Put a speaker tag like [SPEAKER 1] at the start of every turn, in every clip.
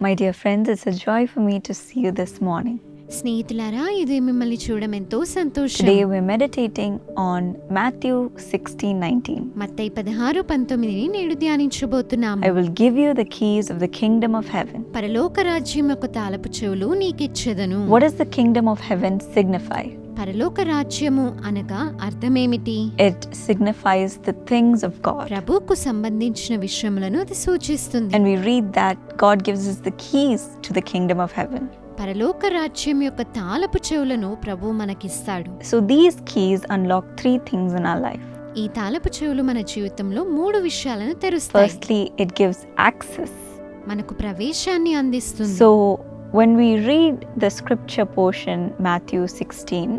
[SPEAKER 1] My dear friends, it's a joy for me to see you this morning.
[SPEAKER 2] స్నేహితులారా ఇది మిమ్మల్ని చూడడం ఎంతో సంతోషం
[SPEAKER 1] Today we're meditating on Matthew 16 19.
[SPEAKER 2] మత్తయి పదహారు పంతొమ్మిదిని నేడు ధ్యానించబోతున్నాము
[SPEAKER 1] I will give you the keys of the kingdom of heaven.
[SPEAKER 2] పరలోక రాజ్యం యొక్క తాలపు చెవులు నీకిచ్చెదను
[SPEAKER 1] What does the kingdom of heaven signify?
[SPEAKER 2] పరలోక రాజ్యము అనగా అర్థమేమిటి?
[SPEAKER 1] It signifies the things of God
[SPEAKER 2] ప్రభుకు సంబంధించిన విషయములను అది సూచిస్తుంది.
[SPEAKER 1] And we read that God gives us the keys to the kingdom of heaven
[SPEAKER 2] పరలోక రాజ్యం యొక్క తాలపు చెవులను ప్రభు మనకి ఇస్తాడు
[SPEAKER 1] so these keys unlock three things in our life
[SPEAKER 2] ఈ తాళపు చెవులు మన జీవితంలో మూడు విషయాలను తెరుస్తాయి.
[SPEAKER 1] ఫస్ట్లీ ఇట్ గివ్స్ యాక్సెస్
[SPEAKER 2] మనకు ప్రవేశాన్ని అందిస్తుంది.
[SPEAKER 1] So when we read the scripture portion Matthew sixteen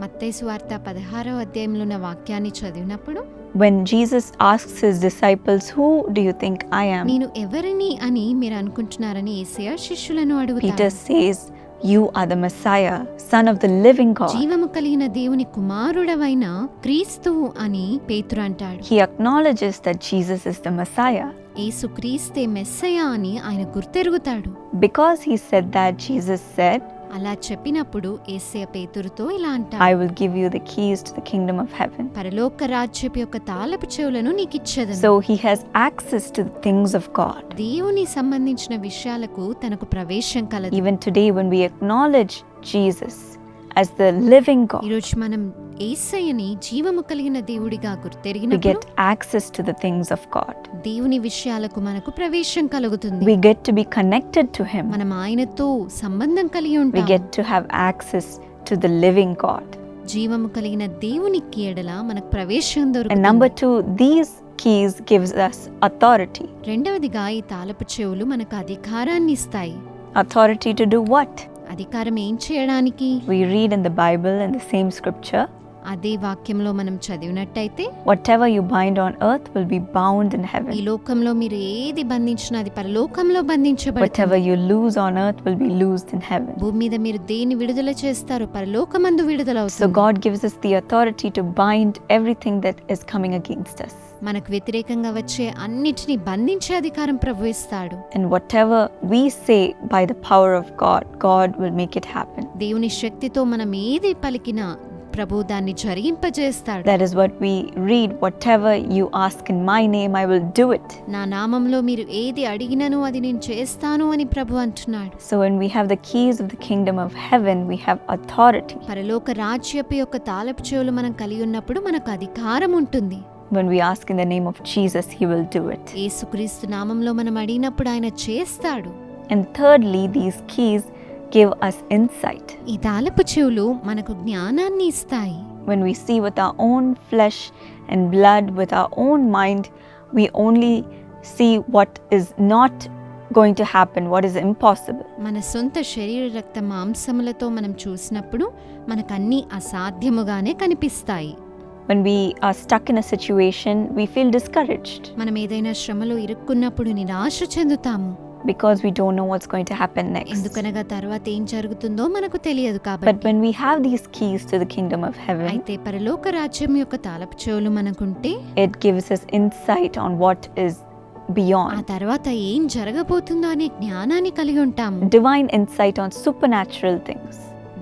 [SPEAKER 2] మత్తేసు వార్త పదహారో అధ్యాయంలో ఉన్న వాక్యాన్ని చదివినప్పుడు
[SPEAKER 1] when Jesus asks his disciples who do you think I
[SPEAKER 2] నేను ఎవరిని అని మీరు అనుకుంటున్నారని యేసయ్య శిష్యులను
[SPEAKER 1] అడుగుతాడు
[SPEAKER 2] Peter
[SPEAKER 1] says you are the Messiah son of the living
[SPEAKER 2] జీవము కలిగిన దేవుని కుమారుడవైన క్రీస్తువు అని పేతురు అంటాడు.
[SPEAKER 1] He acknowledges that Jesus is the Messiah
[SPEAKER 2] యేసు క్రీస్తే మెస్సయా అని ఆయన గుర్తెరుగుతాడు.
[SPEAKER 1] Because he said that Jesus said
[SPEAKER 2] అలా చెప్పినప్పుడు ఏసయ పేతురుతో ఇలా అంటాడు.
[SPEAKER 1] I will give you the keys to the kingdom of heaven
[SPEAKER 2] పరలోక రాజ్యపు యొక్క తాళపు చెవులను నీకు ఇచ్చదను.
[SPEAKER 1] So he has access to the things of God
[SPEAKER 2] దేవుని సంబంధించిన విషయాలకు తనకు ప్రవేశం కలదు.
[SPEAKER 1] Even today when we acknowledge Jesus as the living
[SPEAKER 2] మనం ఏసయ్యని జీవము కలిగిన దేవుడిగా గుర్తెరిగినప్పుడు
[SPEAKER 1] get access to the things of God
[SPEAKER 2] దేవుని విషయాలకు మనకు ప్రవేశం కలుగుతుంది.
[SPEAKER 1] We get to be connected to him
[SPEAKER 2] మనం ఆయనతో సంబంధం కలిగి ఉంటాం.
[SPEAKER 1] We get to have access to the living God
[SPEAKER 2] జీవము కలిగిన దేవుని కీడల మనకు ప్రవేశం
[SPEAKER 1] దొరుకుతుంది. Number 2 these keys gives us authority
[SPEAKER 2] రెండవదిగా ఈ తాళపు చెవులు మనకు అధికారాన్ని ఇస్తాయి.
[SPEAKER 1] అథారిటీ టు డు వాట్
[SPEAKER 2] అధికారం ఏం చేయడానికి?
[SPEAKER 1] We read in the Bible and the same scripture
[SPEAKER 2] అదే వాక్యంలో మనం చదివినట్టయితే
[SPEAKER 1] whatever you bind on earth will be bound in heaven ఈ
[SPEAKER 2] లోకంలో మీరు ఏది బంధించినా అది పరలోకంలో బంధించబడుతుంది.
[SPEAKER 1] Whatever you loose on earth will be loosed in heaven
[SPEAKER 2] భూమి మీద మీరు దేని విడుదల చేస్తారు పరలోకమందు విడుదల అవుతుంది so
[SPEAKER 1] God gives us the authority to bind everything that is coming against us.
[SPEAKER 2] మనకు వ్యతిరేకంగా వచ్చే అన్నిటిని బంధించే అధికారం ప్రభు ఇస్తాడు.
[SPEAKER 1] And whatever we say by the power of God God will make it happen
[SPEAKER 2] దేవుని శక్తితో మనం ఏది పలికినా ప్రభు దాన్ని జరిగింపజేస్తాడు
[SPEAKER 1] That is what we read. Whatever you ask in my name, I will do it.
[SPEAKER 2] నా నామంలో మీరు ఏది అడిగినను అది నేను చేస్తాను అని ప్రభు అంటున్నాడు
[SPEAKER 1] So when we have the keys of the kingdom of heaven, we have authority.
[SPEAKER 2] పరలోక రాజ్యపు యొక్క తాలపు చెవులు మనం కలిగి ఉన్నప్పుడు మనకు అధికారం ఉంటుంది
[SPEAKER 1] When we ask in the name of Jesus, He will do it.
[SPEAKER 2] యేసుక్రీస్తు నామంలో మనం అడిగినప్పుడు ఆయన చేస్తాడు
[SPEAKER 1] And thirdly, these keys give us insight.
[SPEAKER 2] ఈ తాలపు చెవులు మనకు జ్ఞానాన్ని ఇస్తాయి
[SPEAKER 1] When we see with our own flesh and blood, with our own mind, we only see what is not going to happen, what is impossible.
[SPEAKER 2] మన సొంత శరీర రక్త మాంసములతో మనం చూసినప్పుడు మనకు అన్నీ అసాధ్యముగానే కనిపిస్తాయి
[SPEAKER 1] When we are stuck in a situation, we feel discouraged
[SPEAKER 2] మనం ఏదైనా శ్రమలో ఇరుక్కున్నప్పుడు నిరాశ చెందుతాము
[SPEAKER 1] because we don't know what's going to happen next.
[SPEAKER 2] ఎందుకనగా తర్వాత ఏం జరుగుతుందో మనకు తెలియదు
[SPEAKER 1] But
[SPEAKER 2] కాబట్టి
[SPEAKER 1] when we have these keys to the kingdom of heaven,
[SPEAKER 2] అయితే పరలోక రాజ్యం యొక్క తాలపు చెవులు మనకుంటే
[SPEAKER 1] it gives us insight on what is
[SPEAKER 2] ఆ
[SPEAKER 1] beyond.
[SPEAKER 2] తర్వాత ఏం జరగబోతుందో అనే జ్ఞానాన్ని కలిగి ఉంటాము
[SPEAKER 1] Divine insight on supernatural things,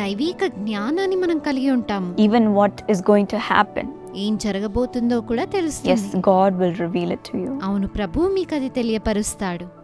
[SPEAKER 2] దైవీక జ్ఞానాన్ని మనం కలిగి ఉంటాము
[SPEAKER 1] even what is going to happen.
[SPEAKER 2] ఏం జరగబోతుందో కూడా
[SPEAKER 1] Yes,
[SPEAKER 2] తెలుస్తుంది
[SPEAKER 1] God will reveal it to you
[SPEAKER 2] అవును ప్రభు మీకు అది తెలియపరుస్తాడు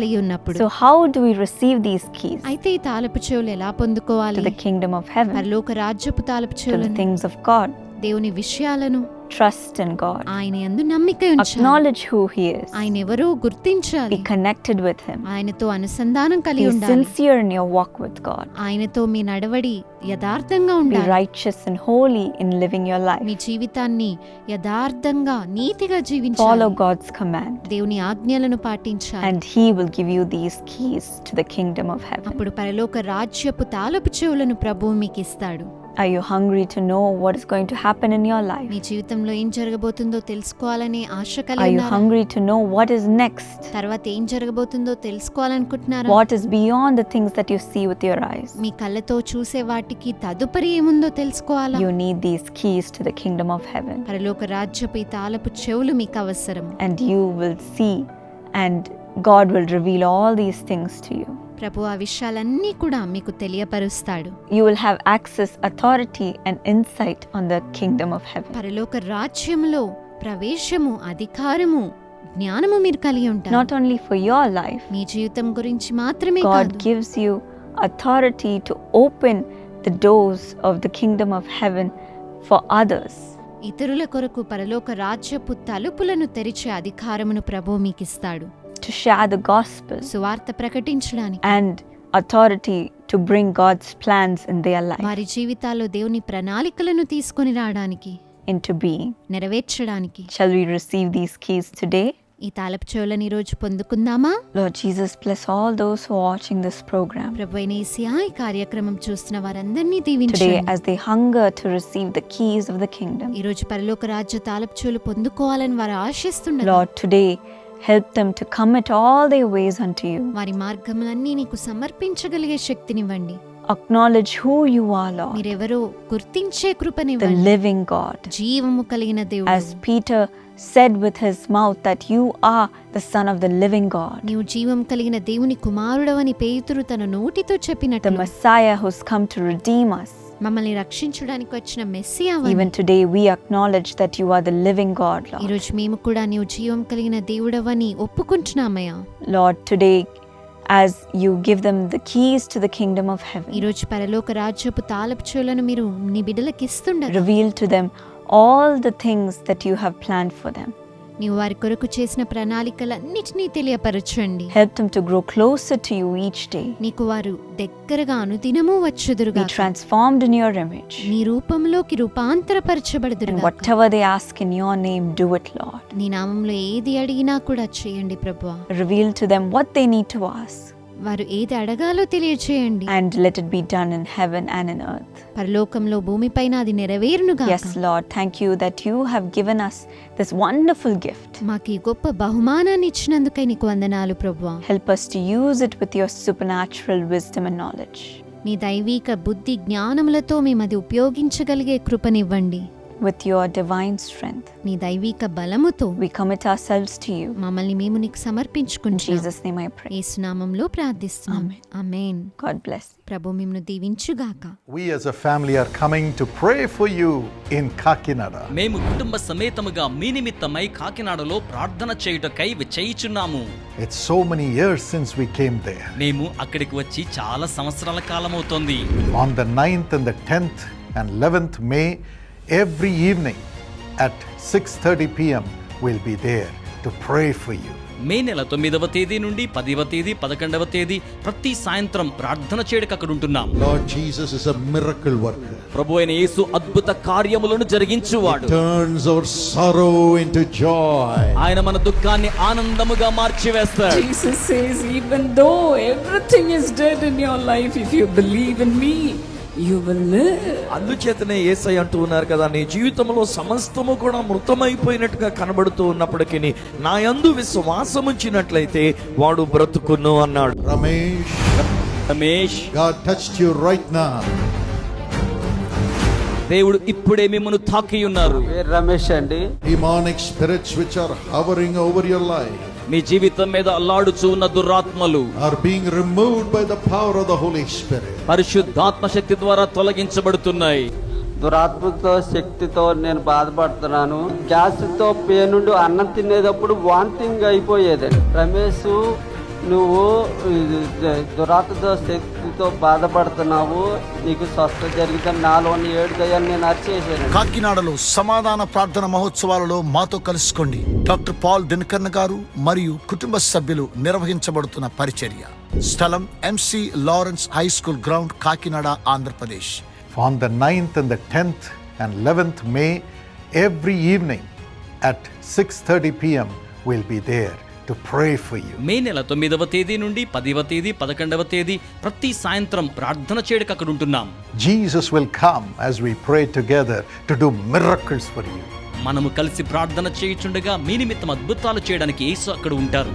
[SPEAKER 2] కలిగి ఉన్నప్పుడు
[SPEAKER 1] So, how do we receive these keys
[SPEAKER 2] అయితే ఈ తాలపు చెవులు ఎలా
[SPEAKER 1] to
[SPEAKER 2] పొందుకోవాలి
[SPEAKER 1] the kingdom of heaven,
[SPEAKER 2] పరలోక రాజ్యపు తాలపు
[SPEAKER 1] to the
[SPEAKER 2] చెవులను
[SPEAKER 1] things of God?
[SPEAKER 2] దేవుని విషయాలను
[SPEAKER 1] ట్రస్ట్ ఇన్ గాడ్
[SPEAKER 2] ఆయన యందు నమ్మిక ఉంచు
[SPEAKER 1] నాలెడ్జ్ హు హి ఇస్
[SPEAKER 2] ఆయన ఎవరు గుర్తించాలి.
[SPEAKER 1] కనెక్టెడ్ విత్ హిమ్
[SPEAKER 2] ఆయనతో అనుసంధానం కలిగి ఉండాలి.
[SPEAKER 1] Sincere in your walk with God
[SPEAKER 2] ఆయనతో మీ నడవడి యథార్థంగా ఉండాలి.
[SPEAKER 1] Righteous and holy in living your life
[SPEAKER 2] మీ జీవితాన్ని యథార్థంగా నీతిగా జీవించాలి.
[SPEAKER 1] ఫాలో గాడ్స్ కమాండ్
[SPEAKER 2] దేవుని ఆజ్ఞలను పాటించాలి.
[SPEAKER 1] And he will give you these keys to the kingdom of heaven
[SPEAKER 2] అప్పుడు పరలోక రాజ్యపు తాలపు చెవులను ప్రభువు మీకు ఇస్తాడు
[SPEAKER 1] Are you hungry to know what is going to happen in your life?
[SPEAKER 2] మీ జీవితంలో ఏం జరగబోతుందో తెలుసుకోవాలనే ఆశ
[SPEAKER 1] Are
[SPEAKER 2] కలిగి
[SPEAKER 1] you
[SPEAKER 2] ఉన్నారా?
[SPEAKER 1] hungry to know what is next?
[SPEAKER 2] తర్వాత ఏం జరగబోతుందో తెలుసుకోవాలనుకుంటున్నారా
[SPEAKER 1] What is beyond the things that you see with your eyes?
[SPEAKER 2] మీ కళ్ళతో చూసే వాటికి తదుపరి ఏముందో తెలుసుకోవాలా
[SPEAKER 1] You need these keys to the kingdom of heaven,
[SPEAKER 2] పరలోక రాజ్యపు ఈ తాలపు చెవులు మీకు అవసరం
[SPEAKER 1] and you will see, and God will reveal all these things to you.
[SPEAKER 2] ప్రభు ఆ విషయాలన్నీ కూడా మీకు తెలియపరుస్తాడు.
[SPEAKER 1] You will have access authority and insight on the kingdom of heaven
[SPEAKER 2] పరలోక రాజ్యములో ప్రవేశము అధికారము జ్ఞానము మీరు కలిగి ఉంటారు.
[SPEAKER 1] Not only for your life
[SPEAKER 2] మీ జీవితం గురించి మాత్రమే
[SPEAKER 1] God gives you authority to open the doors of the kingdom of heaven for others
[SPEAKER 2] ఇతరుల కొరకు పరలోక రాజ్యపు తలుపులను తెరిచే అధికారమును ప్రభు మీకిస్తాడు.
[SPEAKER 1] to share the gospel
[SPEAKER 2] సువార్త ప్రకటించడానికి
[SPEAKER 1] and authority to bring God's plans in their life
[SPEAKER 2] వారి జీవితాల్లో దేవుని ప్రణాళికలను తీసుకొని రావడానికి
[SPEAKER 1] into being.
[SPEAKER 2] నెరవేర్చడానికి
[SPEAKER 1] Shall we receive these keys today?
[SPEAKER 2] ఈ తాలపు చెవులను ఈరోజు పొందుకుందామా
[SPEAKER 1] Lord Jesus, bless all those who are watching this program
[SPEAKER 2] ప్రభు అయిన యేసయ్యా, ఈ కార్యక్రమం చూస్తున్న వారందరినీ
[SPEAKER 1] today
[SPEAKER 2] దీవించండి
[SPEAKER 1] as they hunger to receive the keys of the kingdom.
[SPEAKER 2] ఈరోజు పరలోక రాజ్య తాలపు చెవులు పొందుకోవాలని వారు ఆశిస్తున్నారు
[SPEAKER 1] Lord, today help them to commit all their ways unto you.
[SPEAKER 2] వారి మార్గములన్నీ నీకు సమర్పించగలిగే శక్తినివ్వండి
[SPEAKER 1] Acknowledge who you are, Lord,
[SPEAKER 2] మీరెవరో గుర్తించే
[SPEAKER 1] the
[SPEAKER 2] కృపనివ్వండి
[SPEAKER 1] living God.
[SPEAKER 2] జీవము కలిగిన దేవుడు
[SPEAKER 1] As Peter said with his mouth that you are the Son of the living God,
[SPEAKER 2] నీవు జీవం కలిగిన దేవుని కుమారుడవని పేతురు తన నోటితో
[SPEAKER 1] the
[SPEAKER 2] చెప్పినట్లు
[SPEAKER 1] Messiah who's come to redeem us.
[SPEAKER 2] మమ్మల్ని రక్షించడానికి వచ్చిన మెస్సియా
[SPEAKER 1] Even today, we acknowledge that you are the living God, Lord.
[SPEAKER 2] ఈరోజు మేము కూడా నీవు జీవం కలిగిన దేవుడవని ఒప్పుకుంటున్నామయ్యా
[SPEAKER 1] Lord, today, as you give them the keys to the kingdom of heaven,
[SPEAKER 2] ఈరోజు పరలోక రాజ్యపు తాలపు చెవులను మీరు నీ బిడ్డలకు ఇస్తుండరు
[SPEAKER 1] reveal to them all the things that you have planned for them.
[SPEAKER 2] నీవు వారి కొరకు చేసిన ప్రణాళికలన్నిటినీ తెలియపరచండి.
[SPEAKER 1] Help them to grow closer to you each day
[SPEAKER 2] నీకు వారు దగ్గరగా అనుదినము వచ్చుదురుగా
[SPEAKER 1] be transformed in your image
[SPEAKER 2] నీ రూపంలోకి రూపాంతరపరచబడుదురుగా
[SPEAKER 1] whatever they ask in your name do it Lord
[SPEAKER 2] నీ నామములో ఏది అడిగినా కూడా చేయండి ప్రభువా.
[SPEAKER 1] Reveal to them what they need to ask
[SPEAKER 2] వారు ఏది అడగాలో తెలియచేయండి.
[SPEAKER 1] And let it be done in heaven and in earth
[SPEAKER 2] పరలోకంలో భూమిపైన అది నెరవేరును గాక
[SPEAKER 1] yes lord thank you that you have given us this wonderful gift.
[SPEAKER 2] మాకు ఈ గొప్ప బహుమానాన్ని ఇచ్చినందుకై నీకు వందనాలు ప్రభువా.
[SPEAKER 1] Help us to use it with your supernatural wisdom and knowledge.
[SPEAKER 2] నీ దైవిక బుద్ధి జ్ఞానములతో మేము అది ఉపయోగించగలిగే కృపనివ్వండి.
[SPEAKER 1] With your divine strength,
[SPEAKER 2] నీ దైవీక బలముతో
[SPEAKER 1] we commit ourselves to you.
[SPEAKER 2] మమ్మల్ని మేము నీకు
[SPEAKER 1] In
[SPEAKER 2] సమర్పించుకుంటున్నాం
[SPEAKER 1] Jesus' name I pray.
[SPEAKER 2] ఏసునామంలో ప్రార్థిస్తున్నాం ఆమేన్
[SPEAKER 1] God bless.
[SPEAKER 2] ప్రభు మిమ్మల్ని దీవించుగాక
[SPEAKER 3] We as a family are coming to pray for you in Kakinada.
[SPEAKER 4] మేము కుటుంబ సమేతముగా మీ నిమిత్తమై కాకినాడలో ప్రార్థన చేయుటకై విచయిచున్నాము
[SPEAKER 3] It's so many years since we came there.
[SPEAKER 4] మేము అక్కడికి వచ్చి చాలా సంవత్సరాల కాలమవుతోంది
[SPEAKER 3] On the 9th and the 10th and 11th May, every evening at 6:30 p.m. we'll be there to pray for you.
[SPEAKER 4] May నెల తొమ్మిదవ తేదీ నుండి పదివ తేదీ పదకొండవ తేదీ ప్రతి సాయంత్రం ప్రార్థన చేయడానికి అక్కడ ఉంటున్నాం.
[SPEAKER 5] Lord Jesus is a miracle
[SPEAKER 4] ప్రభు అయిన యేసు అద్భుత కార్యములను జరిగించువాడు.
[SPEAKER 5] Turns our sorrow into joy
[SPEAKER 4] ఆయన మన దుఃఖాన్ని ఆనందముగా మార్చివేస్తాడు.
[SPEAKER 6] Jesus says even though everything is dead in your life if you believe in me you will live.
[SPEAKER 7] అందుచేతనే ఏసై అంటూ ఉన్నారు కదా నీ జీవితంలో సమస్తము కూడా మృతమైపోయినట్టుగా కనబడుతూ ఉన్నప్పటికీ నా యందు విశ్వాసం ఉంచినట్లయితే వాడు బ్రతుకును అన్నాడు.
[SPEAKER 4] Ramesh.
[SPEAKER 5] God touched you right now.
[SPEAKER 4] దేవుడు ఇప్పుడే మిమ్మల్ని తాకి ఉన్నారు
[SPEAKER 8] రమేష్ అండి?
[SPEAKER 5] Demonic spirits which are hovering over your life.
[SPEAKER 4] మీ జీవితం మీద అల్లాడుచూ ఉన్న దురాత్మలు
[SPEAKER 5] are being removed by the power of the Holy Spirit.
[SPEAKER 4] పరిశుద్ధాత్మ శక్తి ద్వారా తొలగించబడుతున్నాయి.
[SPEAKER 8] దురాత్మతో శక్తితో నేను బాధపడుతున్నాను. గ్యాస్తో పేనుండి అన్నం తినేటప్పుడు వాంతింగ్ అయిపోయేది. రమేష్ నువ్వు ద- దురాత్మ శక్తితో బాధపడుతున్నావు నీకు స్వస్థ జరిగితే నాలోని ఏడు దయ్యాన్ని నేను అరిచేసాను
[SPEAKER 9] కాకినాడలో సమాధాన ప్రార్థన మహోత్సవాలలో మాతో కలుసుకోండి. డాక్టర్ పాల్ దినకర్ణ గారు మరియు కుటుంబ సభ్యులు నిర్వహించబడుతున్న పరిచర్య. స్థలం M C Lawrence high school ground Kakinada Andhra Pradesh.
[SPEAKER 3] On the 9th and the 10th and 11th May, every evening at 6:30 p.m. we'll be there. To pray for you.
[SPEAKER 4] May నెల తొమ్మిదవ తేదీ నుండి పదివ తేదీ పదకొండవ తేదీ ప్రతి సాయంత్రం ప్రార్థన చేయడానికి అక్కడ ఉంటున్నాం
[SPEAKER 3] Jesus will come as we pray together to do miracles for you.
[SPEAKER 4] మనము కలిసి ప్రార్థన చేయుచుండగా మీ నిమిత్తం అద్భుతాలు చేయడానికి యేసు అక్కడ ఉంటారు